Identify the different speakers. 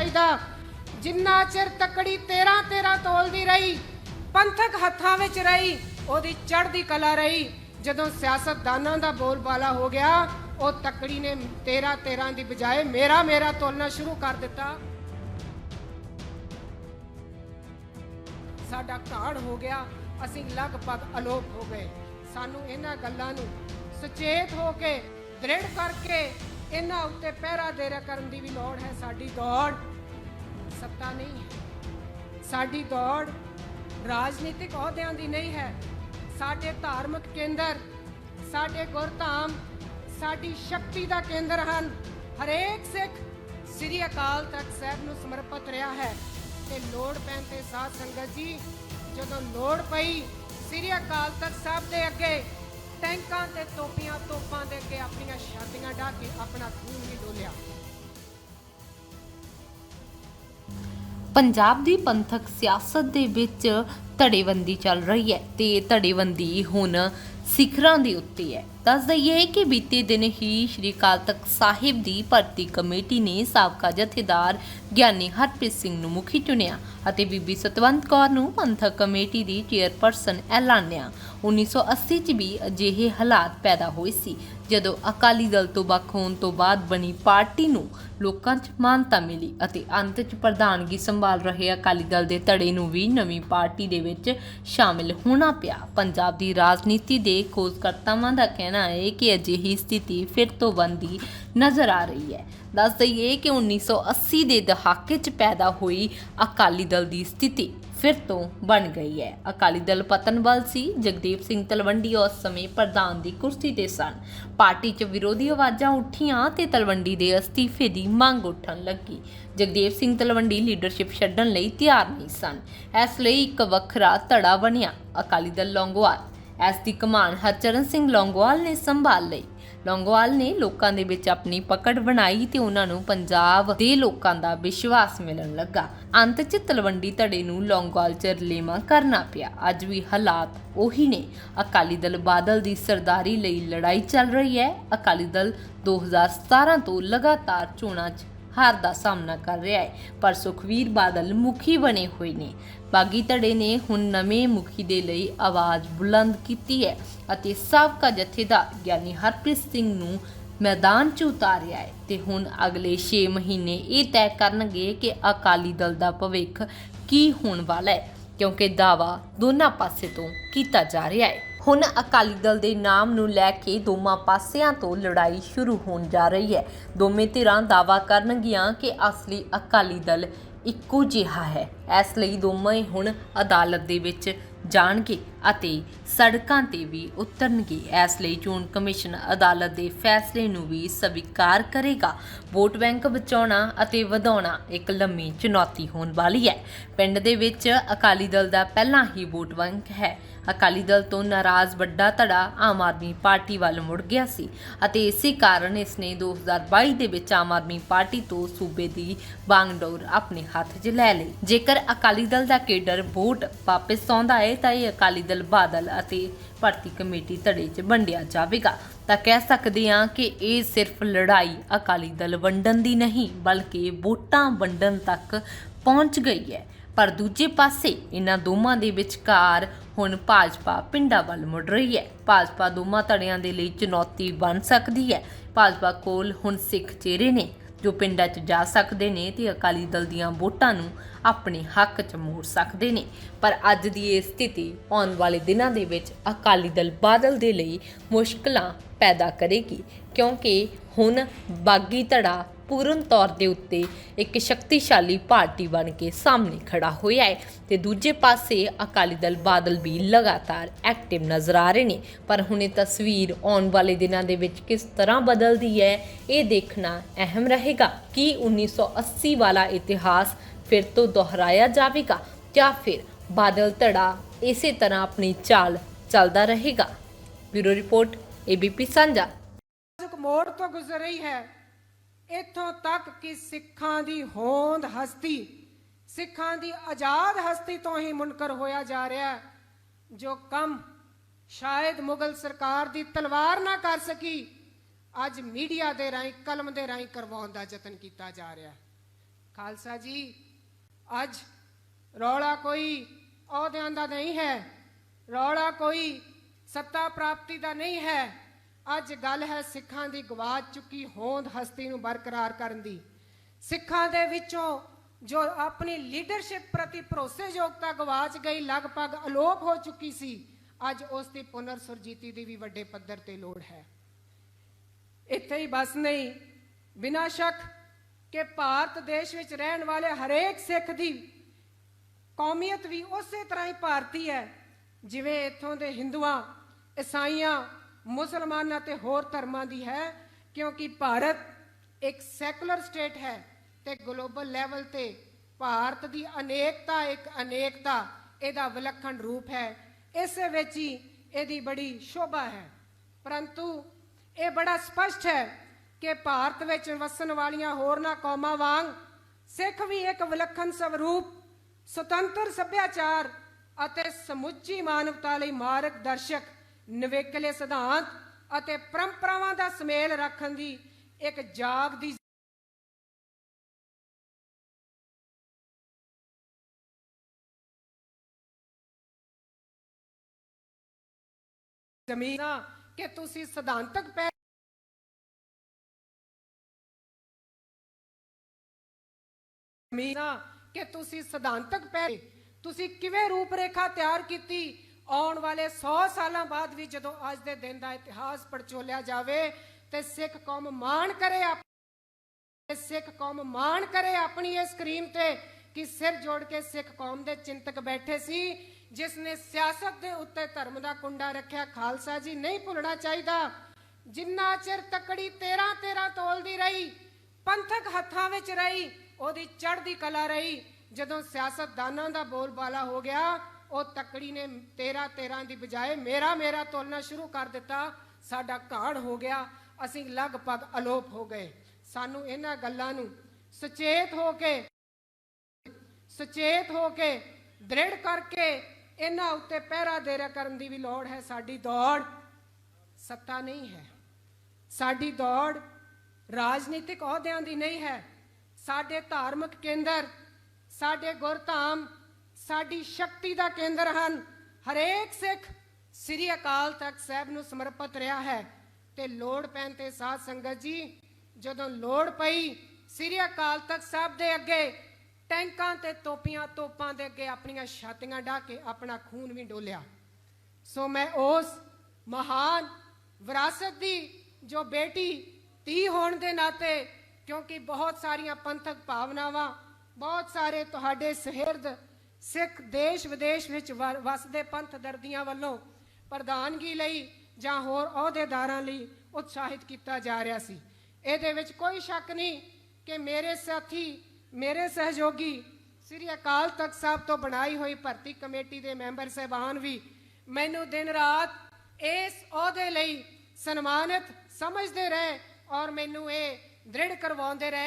Speaker 1: ਚਾਹੀਦਾ ਜਿੰਨਾ ਚਿਰ ਤਕੜੀ 13 13 ਤੋਲਦੀ ਰਹੀ, ਪੰਥਕ ਹੱਥਾਂ ਵਿੱਚ ਰਹੀ, ਉਹਦੀ ਚੜ੍ਹਦੀ ਕਲਾ ਰਹੀ। ਜਦੋਂ ਸਿਆਸਤਦਾਨਾਂ ਦਾ ਬੋਲਬਾਲਾ ਹੋ ਗਿਆ, ਉਹ ਤਕੜੀ ਨੇ 13 13 ਦੀ ਬਜਾਏ ਮੇਰਾ ਮੇਰਾ ਤੋਲਣਾ ਸ਼ੁਰੂ ਕਰ ਦਿੱਤਾ। ਸਾਡਾ ਘਾੜ ਹੋ ਗਿਆ, ਅਸੀਂ ਲਗਭਗ ਅਲੋਪ ਹੋ ਗਏ। ਸਾਨੂੰ ਇਹਨਾਂ ਗੱਲਾਂ ਨੂੰ ਸੁਚੇਤ ਹੋ ਕੇ, ਦ੍ਰਿੜ ਕਰਕੇ ਇਹਨਾਂ ਉੱਤੇ ਪਹਿਰਾ ਦੇਰਾ ਕਰਨ ਦੀ ਵੀ ਲੋੜ ਹੈ ਸਾਡੀ ਦੌੜ। ਸੱਤਾ ਨਹੀਂ ਹੈ। ਸਾਡੀ ਦੌੜ ਰਾਜਨੀਤਿਕ ਅਹੁਦਿਆਂ ਦੀ ਨਹੀਂ ਹੈ। ਸਾਡੇ ਧਾਰਮਿਕ ਕੇਂਦਰ, ਸਾਡੇ ਗੁਰਧਾਮ, ਸਾਡੀ ਸ਼ਕਤੀ ਦਾ ਕੇਂਦਰ ਹਨ। ਹਰੇਕ ਸਿੱਖ ਸ੍ਰੀ ਅਕਾਲ ਤਖਤ ਸਾਹਿਬ ਨੂੰ ਸਮਰਪਿਤ ਰਿਹਾ ਹੈ। ਤੇ ਲੋੜ ਪੈਣ ਤੇ ਸਾਧ ਸੰਗਤ ਜੀ, ਜਦੋਂ ਲੋੜ ਪਈ, ਸ੍ਰੀ ਅਕਾਲ ਤਖਤ ਸਾਹਿਬ ਦੇ ਅੱਗੇ ਟੈਂਕਾਂ ਤੇ ਤੋਪੀਆਂ, ਤੋਪਾਂ ਦੇ ਅੱਗੇ ਆਪਣੀਆਂ ਛਾਤੀਆਂ ਢਾ ਕੇ ਆਪਣਾ ਖੂਨ ਵੀ ਡੋਲਿਆ।
Speaker 2: ਪੰਜਾਬ ਦੀ ਪੰਥਕ ਸਿਆਸਤ ਦੇ ਵਿੱਚ ਧੜੇਬੰਦੀ ਚੱਲ ਰਹੀ ਹੈ ਤੇ ਧੜੇਬੰਦੀ ਹੁਣ ਸਿਖਰਾਂ ਦੇ ਉੱਤੇ ਹੈ। ਦੱਸ ਦਈਏ ਕਿ ਬੀਤੇ ਦਿਨ ਹੀ ਸ਼੍ਰੀ ਅਕਾਲ ਤਖਤ ਸਾਹਿਬ ਦੀ ਭਰਤੀ ਕਮੇਟੀ ਨੇ ਸਾਬਕਾ ਜਥੇਦਾਰ ਗਿਆਨੀ ਹਰਪ੍ਰੀਤ ਸਿੰਘ ਨੂੰ ਮੁਖੀ ਚੁਣਿਆ ਅਤੇ ਬੀਬੀ ਸਤਵੰਤ ਕੌਰ ਨੂੰ ਪੰਥਕ ਕਮੇਟੀ ਦੀ ਚੇਅਰਪਰਸਨ ਐਲਾਨਿਆ। 1980 ਚ ਵੀ ਅਜਿਹੇ ਹਾਲਾਤ ਪੈਦਾ ਹੋਏ ਸੀ। ਜਦੋਂ ਅਕਾਲੀ ਦਲ ਤੋਂ ਵੱਖ ਹੋਣ ਤੋਂ ਬਾਅਦ ਬਣੀ ਪਾਰਟੀ ਨੂੰ ਲੋਕਾਂ 'ਚ ਮਾਨਤਾ ਮਿਲੀ ਅਤੇ ਅੰਤ 'ਚ ਪ੍ਰਧਾਨਗੀ ਸੰਭਾਲ ਰਹੇ ਅਕਾਲੀ ਦਲ ਦੇ ਧੜੇ ਨੂੰ ਵੀ ਨਵੀਂ ਪਾਰਟੀ ਦੇ ਵਿੱਚ ਸ਼ਾਮਿਲ ਹੋਣਾ ਪਿਆ। ਪੰਜਾਬ ਦੀ ਰਾਜਨੀਤੀ ਦੇ ਖੋਜਕਰਤਾਵਾਂ ਦਾ ਕਹਿਣਾ ਹੈ ਕਿ ਅਜਿਹੀ ਸਥਿਤੀ ਫਿਰ ਤੋਂ ਬਣਦੀ ਨਜ਼ਰ ਆ ਰਹੀ ਹੈ। ਦੱਸ ਦਈਏ ਕਿ 1980 ਦੇ ਦਹਾਕੇ 'ਚ ਪੈਦਾ ਹੋਈ ਅਕਾਲੀ ਦਲ ਦੀ ਸਥਿਤੀ। ਫਿਰ ਤੋਂ ਬਣ ਗਈ ਹੈ। ਅਕਾਲੀ ਦਲ ਪਤਨ ਵੱਲ ਸੀ, ਜਗਦੀਪ ਸਿੰਘ ਤਲਵੰਡੀ ਉਸ ਸਮੇਂ ਪ੍ਰਧਾਨ ਦੀ ਕੁਰਸੀ ਤੇ ਸਨ। ਪਾਰਟੀ 'ਚ ਵਿਰੋਧੀ ਆਵਾਜ਼ਾਂ ਉੱਠੀਆਂ ਤੇ ਤਲਵੰਡੀ ਦੇ ਅਸਤੀਫੇ ਦੀ ਮੰਗ ਉੱਠਣ ਲੱਗੀ। ਜਗਦੀਪ ਸਿੰਘ ਤਲਵੰਡੀ ਲੀਡਰਸ਼ਿਪ ਛੱਡਣ ਲਈ ਤਿਆਰ ਨਹੀਂ ਸਨ। ਇਸ ਲਈ ਇੱਕ ਵੱਖਰਾ ਧੜਾ ਬਣਿਆ ਅਕਾਲੀ ਦਲ ਲੌਂਗੋਵਾਲ। ਇਸ ਦੀ ਕਮਾਨ ਹਰਚਰਨ ਸਿੰਘ ਲੌਂਗੋਵਾਲ ਨੇ ਸੰਭਾਲ ਲਈ। ਲੌਂਗੋਵਾਲ ਨੇ ਲੋਕਾਂ ਦੇ ਵਿੱਚ ਆਪਣੀ ਪਕੜ ਬਣਾਈ ਤੇ ਉਹਨਾਂ ਨੂੰ ਪੰਜਾਬ ਦੇ ਲੋਕਾਂ ਦਾ ਵਿਸ਼ਵਾਸ ਮਿਲਣ ਲੱਗਾ। ਅੰਤ 'ਚ ਤਲਵੰਡੀ ਧੜੇ ਨੂੰ ਲੌਂਗੋਵਾਲ 'ਚ ਰਲੇਮਾ ਕਰਨਾ ਪਿਆ। ਅੱਜ ਵੀ ਹਾਲਾਤ ਉਹੀ ਨੇ। ਅਕਾਲੀ ਦਲ ਬਾਦਲ ਦੀ ਸਰਦਾਰੀ ਲਈ ਲੜਾਈ ਚੱਲ ਰਹੀ ਹੈ। ਅਕਾਲੀ ਦਲ 2017 ਤੋਂ ਲਗਾਤਾਰ ਚੋਣਾਂ 'ਚ ਹਾਰ ਦਾ ਸਾਹਮਣਾ ਕਰ ਰਿਹਾ ਹੈ। ਪਰ ਸੁਖਵੀਰ ਬਾਦਲ ਮੁਖੀ ਬਣੇ ਹੋਏ ਨੇ। ਬਾਗੀ ਧੜੇ ਨੇ ਹੁਣ ਨਵੇਂ ਮੁਖੀ ਦੇ ਲਈ ਆਵਾਜ਼ ਬੁਲੰਦ ਕੀਤੀ ਹੈ ਅਤੇ ਸਾਬਕਾ ਜਥੇਦਾਰ ਗਿਆਨੀ ਹਰਪ੍ਰੀਤ ਸਿੰਘ ਨੂੰ ਮੈਦਾਨ 'ਚ ਉਤਾਰਿਆ ਹੈ ਤੇ ਹੁਣ ਅਗਲੇ 6 ਮਹੀਨੇ ਇਹ ਤੈਅ ਕਰਨਗੇ ਕਿ ਅਕਾਲੀ ਦਲ ਦਾ ਭਵਿੱਖ ਕੀ ਹੋਣ ਵਾਲਾ ਹੈ, ਕਿਉਂਕਿ ਦਾਵਾ ਦੋਨਾਂ ਪਾਸੇ ਤੋਂ ਕੀਤਾ ਜਾ ਰਿਹਾ ਹੈ। ਹੁਣ ਅਕਾਲੀ ਦਲ ਦੇ ਨਾਮ ਨੂੰ ਲੈ ਕੇ ਦੋਵਾਂ ਪਾਸਿਆਂ ਤੋਂ ਲੜਾਈ ਸ਼ੁਰੂ ਹੋਣ ਜਾ ਰਹੀ ਹੈ। ਦੋਵੇਂ ਧਿਰਾਂ ਦਾਵਾ ਕਰਨਗੀਆਂ ਕਿ ਅਸਲੀ ਅਕਾਲੀ ਦਲ ਇੱਕੋ ਜਿਹਾ ਹੈ। ਇਸ ਲਈ ਦੋਵੇਂ ਹੁਣ ਅਦਾਲਤ ਦੇ ਵਿੱਚ ਜਾਣਗੇ। ਅਤੇ ਸੜਕਾਂ ਤੇ ਵੀ ਉਤਰਨਗੇ। ਇਸ ਲਈ ਚੋਣ ਕਮਿਸ਼ਨ ਅਦਾਲਤ ਦੇ ਫੈਸਲੇ ਨੂੰ ਵੀ ਸਵੀਕਾਰ ਕਰੇਗਾ। ਵੋਟ ਬੈਂਕ ਬਚਾਉਣਾ ਅਤੇ ਵਧਾਉਣਾ ਇੱਕ ਲੰਮੀ ਚੁਣੌਤੀ ਹੋਣ ਵਾਲੀ ਹੈ। ਪਿੰਡ ਦੇ ਵਿੱਚ ਅਕਾਲੀ ਦਲ ਦਾ ਪਹਿਲਾਂ ਹੀ ਵੋਟ ਬੈਂਕ ਹੈ। ਅਕਾਲੀ ਦਲ ਤੋਂ ਨਾਰਾਜ਼ ਵੱਡਾ ਧੜਾ ਆਮ ਆਦਮੀ ਪਾਰਟੀ ਵੱਲ ਮੁੜ ਗਿਆ ਸੀ ਅਤੇ ਇਸੇ ਕਾਰਨ ਇਸ ਨੇ 2022 ਦੇ ਵਿੱਚ ਆਮ ਆਦਮੀ ਪਾਰਟੀ ਤੋਂ ਸੂਬੇ ਦੀ ਬਾਗਡੋਰ ਆਪਣੇ ਹੱਥ 'ਚ ਲੈ ਲਈ। ਜੇਕਰ ਅਕਾਲੀ ਦਲ ਦਾ ਕੇਡਰ ਵੋਟ ਵਾਪਸ ਆਉਂਦਾ ਹੈ ਤਾਂ ਇਹ ਅਕਾਲੀ ਦਲ ਬਾਦਲ ਅਤੇ ਭਰਤੀ ਕਮੇਟੀ ਧੜੇ 'ਚ ਵੰਡਿਆ ਜਾਵੇਗਾ। ਤਾਂ ਕਹਿ ਸਕਦੇ ਹਾਂ ਕਿ ਇਹ ਸਿਰਫ ਲੜਾਈ ਅਕਾਲੀ ਦਲ ਵੰਡਣ ਦੀ ਨਹੀਂ, ਬਲਕਿ ਵੋਟਾਂ ਵੰਡਣ ਤੱਕ ਪਹੁੰਚ ਗਈ ਹੈ। ਪਰ ਦੂਜੇ ਪਾਸੇ ਇਹਨਾਂ ਦੋਵਾਂ ਦੇ ਵਿਚਕਾਰ ਹੁਣ ਭਾਜਪਾ ਪਿੰਡਾਂ ਵੱਲ ਮੁੜ ਰਹੀ ਹੈ। ਭਾਜਪਾ ਦੋਵਾਂ ਧੜਿਆਂ ਦੇ ਲਈ ਚੁਣੌਤੀ ਬਣ ਸਕਦੀ ਹੈ। ਭਾਜਪਾ ਕੋਲ ਹੁਣ ਸਿੱਖ ਚਿਹਰੇ ਨੇ। ਜੋ ਪਿੰਡਾਂ 'ਚ ਜਾ ਸਕਦੇ ਨੇ ਤੇ ਅਕਾਲੀ ਦਲ ਦੀਆਂ ਵੋਟਾਂ ਨੂੰ ਆਪਣੇ ਹੱਕ 'ਚ ਮੋੜ ਸਕਦੇ ਨੇ। ਪਰ ਅੱਜ ਦੀ ਇਹ ਸਥਿਤੀ ਆਉਣ ਵਾਲੇ ਦਿਨਾਂ ਦੇ ਵਿੱਚ ਅਕਾਲੀ ਦਲ ਬਾਦਲ ਦੇ ਲਈ ਮੁਸ਼ਕਲਾਂ ਪੈਦਾ ਕਰੇਗੀ। ਕਿਉਂਕਿ ਹੁਣ ਬਾਗੀ ਧੜਾ ਪੂਰਨ ਤੌਰ ਦੇ ਉੱਤੇ ਇੱਕ ਸ਼ਕਤੀਸ਼ਾਲੀ ਪਾਰਟੀ ਬਣ ਕੇ ਸਾਹਮਣੇ ਖੜਾ ਹੋਇਆ ਹੈ ਤੇ ਦੂਜੇ ਪਾਸੇ ਅਕਾਲੀ ਦਲ ਬਾਦਲ ਵੀ ਲਗਾਤਾਰ ਐਕਟਿਵ ਨਜ਼ਰ ਆ ਰਹੇ ਨੇ। ਪਰ ਹੁਣ ਇਹ ਤਸਵੀਰ ਆਉਣ ਵਾਲੇ ਦਿਨਾਂ ਦੇ ਵਿੱਚ ਕਿਸ ਤਰ੍ਹਾਂ ਬਦਲਦੀ ਹੈ, ਇਹ ਦੇਖਣਾ ਅਹਿਮ ਰਹੇਗਾ। ਕਿ 1980 ਵਾਲਾ ਇਤਿਹਾਸ ਫਿਰ ਤੋਂ ਦੁਹਰਾਇਆ ਜਾਵੇਗਾ ਜਾਂ ਫਿਰ ਬਾਦਲ ਧੜਾ ਇਸੇ ਤਰ੍ਹਾਂ ਆਪਣੀ ਚਾਲ ਚੱਲਦਾ ਰਹੇਗਾ? ਬਿਊਰੋ ਰਿਪੋਰਟ ਏਬੀਪੀ ਸਾਂਝਾ।
Speaker 1: ਨਾਜ਼ੁਕ ਮੋੜ ਤੋਂ ਗੁਜ਼ਰ ਰਹੀ ਹੈ। ਇੱਥੋਂ ਤੱਕ ਕਿ ਸਿੱਖਾਂ ਦੀ ਹੋਂਦ ਹਸਤੀ, ਸਿੱਖਾਂ ਦੀ ਆਜ਼ਾਦ ਹਸਤੀ ਤੋਂ ਹੀ ਮੁਨਕਰ ਹੋਇਆ ਜਾ ਰਿਹਾ ਜੋ ਕੰਮ ਸ਼ਾਇਦ ਮੁਗਲ ਸਰਕਾਰ ਦੀ ਤਲਵਾਰ ਨਾ ਕਰ ਸਕੀ, ਅੱਜ ਮੀਡੀਆ ਦੇ ਰਾਹੀਂ, ਕਲਮ ਦੇ ਰਾਹੀਂ ਕਰਵਾਉਣ ਦਾ ਯਤਨ ਕੀਤਾ ਜਾ ਰਿਹਾ ਖਾਲਸਾ ਜੀ, ਅੱਜ ਰੌਲਾ ਕੋਈ ਅਹੁਦਿਆਂ ਦਾ ਨਹੀਂ ਹੈ, ਰੌਲਾ ਕੋਈ ਸੱਤਾ ਪ੍ਰਾਪਤੀ ਦਾ ਨਹੀਂ ਹੈ। ਅੱਜ ਗੱਲ ਹੈ ਸਿੱਖਾਂ ਦੀ ਗਵਾਚ ਚੁੱਕੀ ਹੋਂਦ ਹਸਤੀ ਨੂੰ ਬਰਕਰਾਰ ਕਰਨ ਦੀ। ਸਿੱਖਾਂ ਦੇ ਵਿੱਚੋਂ ਜੋ ਆਪਣੀ ਲੀਡਰਸ਼ਿਪ ਪ੍ਰਤੀ ਭਰੋਸੇਯੋਗਤਾ ਗਵਾਚ ਗਈ, ਲਗਭਗ ਅਲੋਪ ਹੋ ਚੁੱਕੀ ਸੀ, ਅੱਜ ਉਸ ਦੀ ਪੁਨਰ ਸੁਰਜੀਤੀ ਦੀ ਵੀ ਵੱਡੇ ਪੱਧਰ ਤੇ ਲੋੜ ਹੈ। ਇੱਥੇ ਹੀ ਬਸ ਨਹੀਂ, ਬਿਨਾਂ ਸ਼ੱਕ ਕਿ ਭਾਰਤ ਦੇਸ਼ ਵਿੱਚ ਰਹਿਣ ਵਾਲੇ ਹਰੇਕ ਸਿੱਖ ਦੀ ਕੌਮੀਅਤ ਵੀ ਉਸੇ ਤਰ੍ਹਾਂ ਹੀ ਭਾਰਤੀ ਹੈ, ਜਿਵੇਂ ਇੱਥੋਂ ਦੇ ਹਿੰਦੂਆਂ, ਈਸਾਈਆਂ ਮੁਸਲਮਾਨਾਂ ਤੇ ਹੋਰ ਧਰਮਾਂ ਦੀ ਹੈ, ਕਿਉਂਕਿ ਭਾਰਤ ਇੱਕ ਸੈਕੂਲਰ ਸਟੇਟ ਹੈ ਤੇ ਗਲੋਬਲ ਲੈਵਲ ਤੇ ਭਾਰਤ ਦੀ ਅਨੇਕਤਾ ਇੱਕ ਅਨੇਕਤਾ ਇਹਦਾ ਵਿਲੱਖਣ ਰੂਪ ਹੈ। ਇਸੇ ਵਿੱਚ ਹੀ ਇਹਦੀ ਬੜੀ ਸ਼ੋਭਾ ਹੈ। ਪਰੰਤੂ ਇਹ ਬੜਾ ਸਪਸ਼ਟ ਹੈ ਕਿ ਭਾਰਤ ਵਿੱਚ ਵਸਣ ਵਾਲੀਆਂ ਹੋਰਨਾਂ ਕੌਮਾਂ ਵਾਂਗ ਸਿੱਖ ਵੀ ਇੱਕ ਵਿਲੱਖਣ ਸਵਰੂਪ ਸੁਤੰਤਰ ਸੱਭਿਆਚਾਰ ਅਤੇ ਸਮੁੱਚੀ ਮਾਨਵਤਾ ਲਈ ਮਾਰਗਦਰਸ਼ਕ ਨਿਵੇਕਲੇ ਸਿਧਾਂਤ ਅਤੇ ਪਰੰਪਰਾਵਾਂ ਦਾ ਸਮੇਲ ਰੱਖਣ ਦੀ ਇੱਕ ਜਾਗਦੀ ਜ਼ਮੀਨ ਆ ਕਿ ਤੁਸੀਂ ਸਿਧਾਂਤਕ ਪੈ ਮੀਨਾ ਕਿ ਤੁਸੀਂ ਸਿਧਾਂਤਕ ਪੈ ਤੁਸੀਂ ਕਿਵੇਂ ਰੂਪ ਰੇਖਾ ਤਿਆਰ ਕੀਤੀ ਆਉਣ ਵਾਲੇ 100 ਸਾਲਾਂ ਬਾਅਦ ਵੀ ਜਦੋਂ ਅੱਜ ਦੇ ਦਿਨ ਦਾ ਇਤਿਹਾਸ ਪੜਚੋਲਿਆ ਜਾਵੇ ਤੇ ਸਿੱਖ ਕੌਮ ਮਾਣ ਕਰੇ ਤੇ ਸਿੱਖ ਕੌਮ ਮਾਣ ਕਰੇ ਆਪਣੀ ਇਸ ਸਕਰੀਨ ਤੇ ਕਿ ਸਿਰ ਜੋੜ ਕੇ ਸਿੱਖ ਕੌਮ ਦੇ ਚਿੰਤਕ ਬੈਠੇ ਸੀ, ਜਿਸ ਨੇ ਸਿਆਸਤ ਦੇ ਉੱਤੇ ਧਰਮ ਦਾ ਕੁੰਡਾ ਰੱਖਿਆ। ਖਾਲਸਾ ਜੀ, ਨਹੀਂ ਭੁੱਲਣਾ ਚਾਹੀਦਾ। ਜਿੰਨਾ ਚਿਰ ਤਕੜੀ 13 13 ਤੋਲਦੀ ਰਹੀ, ਪੰਥਕ ਹੱਥਾਂ ਵਿੱਚ ਰਹੀ, ਉਹਦੀ ਚੜ੍ਹਦੀ ਕਲਾ ਰਹੀ। ਜਦੋਂ ਸਿਆਸਤਦਾਨਾਂ ਦਾ ਬੋਲਬਾਲਾ ਹੋ ਗਿਆ ਉਹ ਤਕੜੀ ਨੇ 13 13 ਦੀ ਬਜਾਏ ਮੇਰਾ ਮੇਰਾ ਤੋਲਣਾ ਸ਼ੁਰੂ ਕਰ ਦਿੱਤਾ। ਸਾਡਾ ਘਾੜ ਹੋ ਗਿਆ। ਅਸੀਂ ਲਗਭਗ ਅਲੋਪ ਹੋ ਗਏ। ਸਾਨੂੰ ਇਹਨਾਂ ਗੱਲਾਂ ਨੂੰ ਸੁਚੇਤ ਹੋ ਕੇ, ਸੁਚੇਤ ਹੋ ਕੇ, ਦ੍ਰਿੜ ਕਰਕੇ ਇਹਨਾਂ ਉੱਤੇ ਪਹਿਰਾ ਦੇਰਾ ਕਰਨ ਦੀ ਵੀ ਲੋੜ ਹੈ। ਸਾਡੀ ਦੌੜ ਸੱਤਾ ਨਹੀਂ ਹੈ। ਸਾਡੀ ਦੌੜ ਰਾਜਨੀਤਿਕ ਅਹੁਦਿਆਂ ਦੀ ਨਹੀਂ ਹੈ। ਸਾਡੇ ਧਾਰਮਿਕ ਕੇਂਦਰ, ਸਾਡੇ ਗੁਰਧਾਮ ਸਾਡੀ ਸ਼ਕਤੀ ਦਾ ਕੇਂਦਰ ਹਨ। ਹਰੇਕ ਸਿੱਖ ਸ੍ਰੀ ਅਕਾਲ ਤਖਤ ਸਾਹਿਬ ਨੂੰ ਸਮਰਪਿਤ ਰਿਹਾ ਹੈ ਤੇ ਲੋੜ ਪੈਣ ਤੇ ਸਾਧ ਸੰਗਤ ਜੀ, ਜਦੋਂ ਲੋੜ ਪਈ, ਸ੍ਰੀ ਅਕਾਲ ਤਖਤ ਸਾਹਿਬ ਦੇ ਅੱਗੇ ਟੈਂਕਾਂ ਤੇ ਤੋਪੀਆਂ, ਤੋਪਾਂ ਦੇ ਅੱਗੇ ਆਪਣੀਆਂ ਛਾਤੀਆਂ ਢਾ ਕੇ ਆਪਣਾ ਖੂਨ ਵੀ ਡੋਲਿਆ। ਸੋ ਮੈਂ ਉਸ ਮਹਾਨ ਵਿਰਾਸਤ ਦੀ ਜੋ ਬੇਟੀ ਧੀ ਹੋਣ ਦੇ ਨਾਤੇ, ਕਿਉਂਕਿ ਬਹੁਤ ਸਾਰੀਆਂ ਪੰਥਕ ਭਾਵਨਾਵਾਂ, ਬਹੁਤ ਸਾਰੇ ਤੁਹਾਡੇ ਸਹਿਰਦ ਸਿੱਖ ਦੇਸ਼ ਵਿਦੇਸ਼ ਵਿੱਚ ਵਸਦੇ ਪੰਥ ਦਰਦੀਆਂ ਵੱਲੋਂ ਪ੍ਰਧਾਨਗੀ ਲਈ ਜਾਂ ਹੋਰ ਅਹੁਦੇਦਾਰਾਂ ਲਈ ਉਤਸ਼ਾਹਿਤ ਕੀਤਾ ਜਾ ਰਿਹਾ ਸੀ। ਇਹਦੇ ਵਿੱਚ ਕੋਈ ਸ਼ੱਕ ਨਹੀਂ ਕਿ ਮੇਰੇ ਸਾਥੀ, ਮੇਰੇ ਸਹਿਯੋਗੀ ਸ੍ਰੀ ਅਕਾਲ ਤਖਤ ਸਾਹਿਬ ਤੋਂ ਬਣਾਈ ਹੋਈ ਭਰਤੀ ਕਮੇਟੀ ਦੇ ਮੈਂਬਰ ਸਹਿਬਾਨ ਵੀ ਮੈਨੂੰ ਦਿਨ ਰਾਤ ਇਸ ਅਹੁਦੇ ਲਈ ਸਨਮਾਨਿਤ ਸਮਝਦੇ ਰਹੇ ਔਰ ਮੈਨੂੰ ਇਹ ਦ੍ਰਿੜ ਕਰਵਾਉਂਦੇ ਰਹੇ।